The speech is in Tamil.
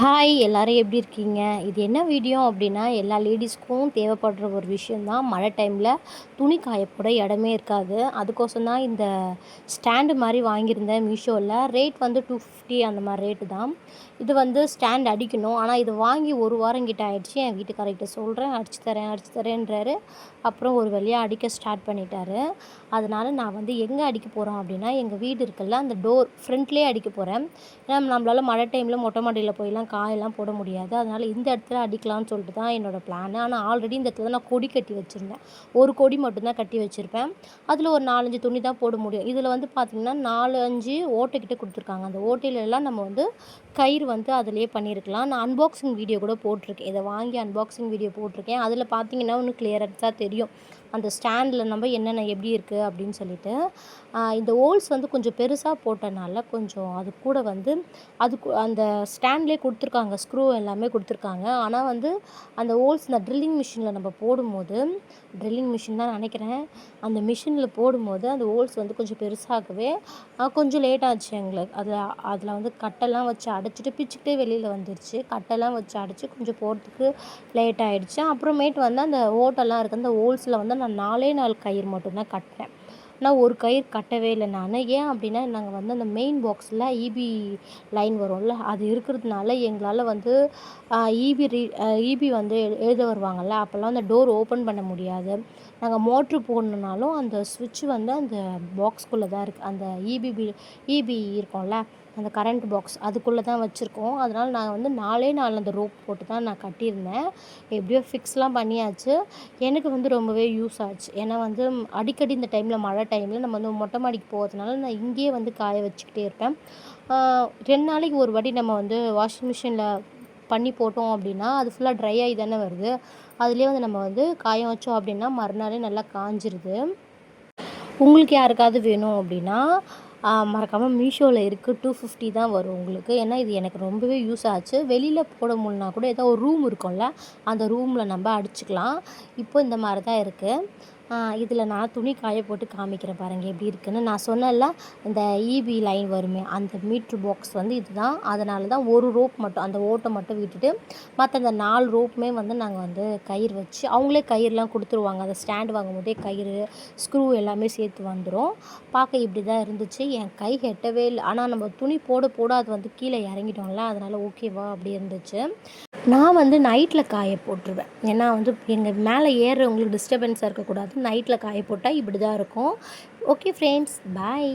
ஹாய் எல்லோரும் எப்படி இருக்கீங்க? இது என்ன வீடியோ அப்படின்னா எல்லா லேடிஸ்க்கும் தேவைப்படுற ஒரு விஷயந்தான் மழை டைமில் துணி காயப்போட இடமே இருக்காது. அதுக்கோசம் தான் இந்த ஸ்டாண்டு மாதிரி வாங்கியிருந்தேன் மீஷோவில் ரேட் வந்து டூ ஃபிஃப்டி அந்த மாதிரி ரேட்டு தான். இது வந்து ஸ்டாண்ட் அடிக்கணும். ஆனால் இது வாங்கி ஒரு வாரம் கிட்ட ஆயிடுச்சு. என் வீட்டுக்காரர்கிட்ட சொல்கிறேன் அடிச்சு தரேன் அடிச்சு தரேன்றாரு. அப்புறம் ஒரு வழியாக அடிக்க ஸ்டார்ட் பண்ணிட்டாரு. அதனால் நான் வந்து எங்கே அடிக்க போகிறோம் அப்படின்னா எங்கள் வீடு இருக்குல்ல அந்த டோர் ஃப்ரண்ட்லேயே அடிக்க போகிறேன் ஏன்னா நம்மளால் மழை டைமில் மொட்டை மாடியில் போயெல்லாம் காயெல்லாம் போட முடியாது. அதனால் இந்த இடத்துல அடிக்கலாம்னு சொல்லிட்டு தான் என்னோடய பிளான் ஆனால் ஆல்ரெடி இந்த இடத்துல நான் கொடி கட்டி வச்சுருந்தேன். ஒரு கொடி மட்டும்தான் கட்டி வச்சுருப்பேன். அதில் ஒரு நாலஞ்சு துணி தான் போட முடியும். இதில் வந்து பார்த்திங்கன்னா நாலு அஞ்சு ஓட்டைக்கிட்ட கொடுத்துருக்காங்க. அந்த ஓட்டையில் எல்லாம் நம்ம வந்து கயிறு வந்து அதிலே பண்ணியிருக்கலாம். நான் அன்பாக்சிங் வீடியோ கூட போட்டிருக்கேன். இதை வாங்கி அன்பாக்சிங் வீடியோ போட்டிருக்கேன். அதில் பார்த்தீங்கன்னா இன்னும் கிளியரன்ஸாக தெரியும். அந்த ஸ்டாண்டில் நம்ம என்னென்ன எப்படி இருக்குது அப்படின்னு சொல்லிட்டு இந்த ஹோல்ஸ் வந்து கொஞ்சம் பெருசாக போட்டனால கொஞ்சம் அது கூட வந்து அது அந்த ஸ்டாண்ட்லேயே கொடுத்துருக்காங்க ஸ்க்ரூ எல்லாமே கொடுத்துருக்காங்க. ஆனால் வந்து அந்த ஹோல்ஸ் இந்த ட்ரில்லிங் மிஷினில் நம்ம போடும்போது ட்ரில்லிங் மிஷின் தான் நினைக்கிறேன். அந்த மிஷினில் போடும்போது அந்த ஹோல்ஸ் வந்து கொஞ்சம் பெருசாகவே கொஞ்சம் லேட் ஆச்சு எங்களுக்கு. அதில் அதில் வந்து கட்டெல்லாம் வச்சு அடைச்சிட்டு பிச்சுக்கிட்டே வெளியில் வந்துடுச்சு கட்டெல்லாம் வச்சு அடைச்சி கொஞ்சம் போகிறதுக்கு லேட் ஆகிடுச்சு அப்புறமேட்டு வந்து அந்த ஓட்டெல்லாம் இருக்குது அந்த ஹோல்ஸில் வந்து நான் நாலே நாலு கயிறு மட்டும்தான் கட்டினேன் நான் ஒரு கயிறு கட்டவே இல்லை நான். ஏன் அப்படின்னா நாங்கள் வந்து அந்த மெயின் பாக்ஸில் இபி லைன் வரும்ல அது இருக்கிறதுனால எங்களால் வந்து இபி ரீ இபி வந்து எழுத வருவாங்கள்ல அப்போல்லாம் அந்த டோர் ஓப்பன் பண்ண முடியாது. நாங்கள் மோட்ரு போடணுன்னாலும் அந்த சுவிட்ச் வந்து அந்த பாக்ஸ்குள்ளே தான் இருக்குது அந்த இபி இபி இருக்கும்ல அந்த கரண்ட் பாக்ஸ் அதுக்குள்ளே தான் வச்சுருக்கோம். அதனால் நான் வந்து நாலே நாலு அந்த ரோப் போட்டு தான் நான் கட்டியிருந்தேன். எப்படியோ ஃபிக்ஸ்லாம் பண்ணியாச்சு. எனக்கு வந்து ரொம்பவே யூஸ் ஆச்சு. ஏன்னா வந்து அடிக்கடி இந்த டைமில் மழை டைமில் நம்ம வந்து மொட்டை மாடிக்கு போகிறதுனால நான் இங்கேயே வந்து காய வச்சுக்கிட்டே இருப்பேன். ரெண்டு நாளைக்கு ஒரு வாட்டி நம்ம வந்து வாஷிங் மிஷினில் பண்ணி போட்டோம் அப்படின்னா அது ஃபுல்லாக ட்ரை ஆகி தானே வருது. அதுலேயே வந்து நம்ம வந்து காய வச்சோம் அப்படின்னா மறுநாளே நல்லா காஞ்சிருது. உங்களுக்கு யாருக்காவது வேணும் அப்படின்னா மறக்காமல் மீஷோவில் இருக்குது டூ ஃபிஃப்டி தான் வரும் உங்களுக்கு. ஏன்னா இது எனக்கு ரொம்பவே யூஸ் ஆச்சு. வெளியில் போட முடியலனா கூட ஏதோ ஒரு ரூம் இருக்கும்ல அந்த ரூமில் நம்ம அடிச்சுக்கலாம். இப்போ இந்த மாதிரி தான் இருக்குது இதில் நான் துணி காய போட்டு காமிக்கிறேன் பாருங்கள் எப்படி இருக்குன்னு. நான் சொன்னல இந்த இபி லைன் வருமே அந்த மீட்ரு பாக்ஸ் வந்து இதுதான். அதனால தான் ஒரு ரோப் மட்டும் அந்த ஓட்டை மட்டும் விட்டுட்டு மற்ற அந்த நாலு ரோப்புமே வந்து நாங்கள் வந்து கயிறு வச்சு அவங்களே கயிறுலாம் கொடுத்துருவாங்க. அந்த ஸ்டாண்ட் வாங்கும் போதே கயிறு ஸ்க்ரூ எல்லாமே சேர்த்து வந்துடும் பார்க்க இப்படி தான் இருந்துச்சு. என் கை கெட்டவே இல்லை. ஆனால் நம்ம துணி போட போட அது வந்து கீழே இறங்கிட்டோம்ல அதனால் ஓகேவா அப்படி இருந்துச்சு. நான் வந்து நைட்டில் காய போட்டுருவேன். ஏன்னா வந்து எங்கள் மேலே ஏறுறவங்களுக்கு டிஸ்டர்பன்ஸாக இருக்கக்கூடாது. நைட்டில் காய போட்டால் இப்படி தான் இருக்கும். Okay friends bye